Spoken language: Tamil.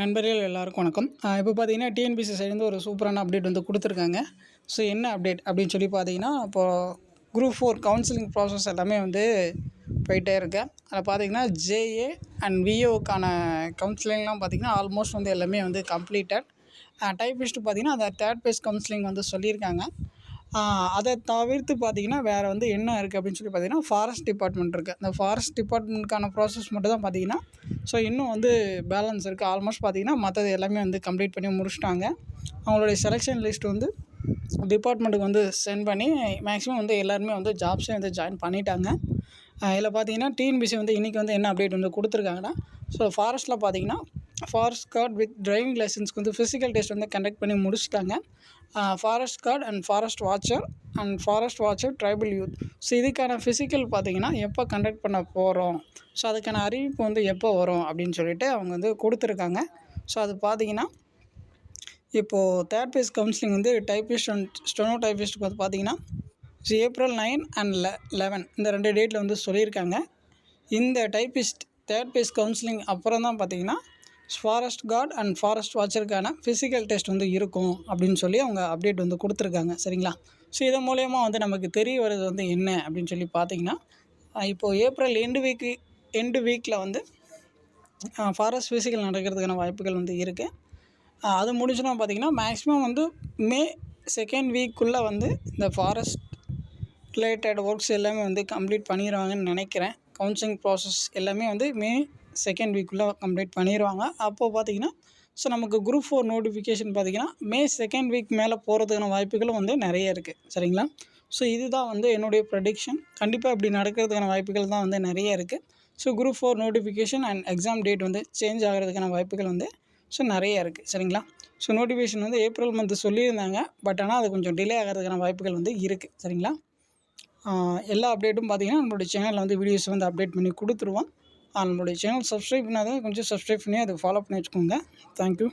நண்பர்கள் எல்லாருக்கும் வணக்கம். இப்போ பார்த்தீங்கன்னா டிஎன்பிசி சைடுந்து ஒரு சூப்பரான அப்டேட் வந்து கொடுத்துருக்காங்க. ஸோ என்ன அப்டேட் அப்படின்னு சொல்லி பார்த்தீங்கன்னா இப்போது குரூப் ஃபோர் கவுன்சிலிங் ப்ராசஸ் எல்லாமே வந்து போயிட்டே இருக்கு. அதில் பார்த்தீங்கன்னா ஜேஏ அண்ட் விஏஓக்கான கவுன்சிலிங்லாம் பார்த்திங்கன்னா ஆல்மோஸ்ட் வந்து எல்லாமே வந்து கம்ப்ளீட்டட் டைப்பிஸ்ட்டு பார்த்தீங்கன்னா அந்த தேர்ட் பேஸ் கவுன்சிலிங் வந்து சொல்லியிருக்காங்க. அதை தவிர்த்து பார்த்தீங்கன்னா வேறு வந்து என்ன இருக்குது அப்படின்னு சொல்லி பார்த்தீங்கன்னா ஃபாரஸ்ட் டிபார்ட்மெண்ட் இருக்குது அந்த ஃபாரஸ்ட் டிபார்ட்மெண்ட்டுக்கான ப்ராசஸ் மட்டும் தான் பார்த்திங்கன்னா ஸோ இன்னும் வந்து பேலன்ஸ் இருக்குது ஆல்மோஸ்ட் பார்த்திங்கன்னா மற்றது எல்லாமே வந்து கம்ப்ளீட் பண்ணி முடிச்சிட்டாங்க. அவங்களுடைய செலெக்ஷன் லிஸ்ட் வந்து டிபார்ட்மெண்ட்டுக்கு வந்து சென்ட் பண்ணி மேக்ஸிமம் வந்து எல்லாருமே வந்து ஜாப்ஸே வந்து ஜாயின் பண்ணிட்டாங்க. இதில் பார்த்தீங்கன்னா டிஎன்பிசி வந்து இன்றைக்கி வந்து என்ன அப்டேட் வந்து கொடுத்துருக்காங்கன்னா ஸோ ஃபாரஸ்ட்டில் பார்த்தீங்கன்னா ஃபாரஸ்ட் கார்டு வித் டிரைவிங் லைசன்ஸ்க்கு வந்து ஃபிசிக்கல் டெஸ்ட் வந்து கண்டக்ட் பண்ணி முடிச்சிட்டாங்க. Forest guard and forest watcher and forest watcher tribal youth so இதுக்கான ஃபிசிக்கல் பார்த்தீங்கன்னா எப்போ கண்டக்ட் பண்ண போகிறோம் ஸோ அதுக்கான அறிவிப்பு வந்து எப்போ வரும் அப்படின்னு சொல்லிட்டு அவங்க வந்து கொடுத்துருக்காங்க. ஸோ அது பார்த்தீங்கன்னா இப்போது தேர்ட் பேஸ் கவுன்சிலிங் வந்து டைப்பிஸ்ட் அண்ட் ஸ்டெனோ டைப்பிஸ்ட்டுக்கு வந்து பார்த்தீங்கன்னா ஸோ ஏப்ரல் நைன் அண்ட் லெ லெவன் இந்த ரெண்டு டேட்டில் வந்து சொல்லியிருக்காங்க. இந்த டைப்பிஸ்ட் தேர்ட் பேஸ் கவுன்சிலிங் அப்புறம் தான் பார்த்தீங்கன்னா ஃபாரஸ்ட் கார்டு அண்ட் ஃபாரஸ்ட் வாட்சருக்கான ஃபிசிக்கல் டெஸ்ட் வந்து இருக்கும் அப்படின்னு சொல்லி அவங்க அப்டேட் வந்து கொடுத்துருக்காங்க. சரிங்களா? ஸோ இதன் மூலயமா வந்து நமக்கு தெரிய வர்றது வந்து என்ன அப்படின்னு சொல்லி பார்த்தீங்கன்னா இப்போது ஏப்ரல் எண்டு வீக்கு எண்டு வீக்கில் வந்து ஃபாரஸ்ட் ஃபிசிக்கல் நடக்கிறதுக்கான வாய்ப்புகள் வந்து இருக்குது அது முடிஞ்சுன்னா பார்த்தீங்கன்னா மேக்ஸிமம் வந்து மே செகண்ட் வீக்குள்ளே வந்து இந்த ஃபாரஸ்ட் ரிலேட்டட் ஒர்க்ஸ் எல்லாமே வந்து கம்ப்ளீட் பண்ணிடுவாங்கன்னு நினைக்கிறேன். கவுன்சிலிங் ப்ராசஸ் எல்லாமே வந்து மே செகண்ட் வீக்குள்ளே கம்ப்ளீட் பண்ணிடுவாங்க அப்போது பார்த்தீங்கன்னா ஸோ நமக்கு குரூப் ஃபோர் நோட்டிஃபிகேஷன் பார்த்தீங்கன்னா மே செகண்ட் வீக் மேலே போகிறதுக்கான வாய்ப்புகளும் வந்து நிறைய இருக்குது சரிங்களா? ஸோ இதுதான் வந்து என்னுடைய ப்ரடிக்ஷன் கண்டிப்பாக இப்படி நடக்கிறதுக்கான வாய்ப்புகள் தான் வந்து நிறைய இருக்குது so group four notification and exam date வந்து சேஞ்ச் ஆகிறதுக்கான வாய்ப்புகள் வந்து ஸோ நிறைய இருக்குது சரிங்களா? ஸோ நோட்டிஃபிகேஷன் வந்து ஏப்ரல் மந்த்து சொல்லியிருந்தாங்க. பட் ஆனால் அது கொஞ்சம் டிலே ஆகிறதுக்கான வாய்ப்புகள் வந்து இருக்குது சரிங்களா? எல்லா அப்டேட்டும் பார்த்தீங்கன்னா நம்மளுடைய சேனலில் வந்து வீடியோஸ் வந்து அப்டேட் பண்ணி கொடுத்துருவோம். நம்மளுடைய சேனல் சப்ஸ்கிரைப் பண்ணாதான் கொஞ்சம் சப்ஸ்கிரைப் பண்ணி அதை ஃபாலோ பண்ணி வச்சுக்கோங்க. தேங்க்யூ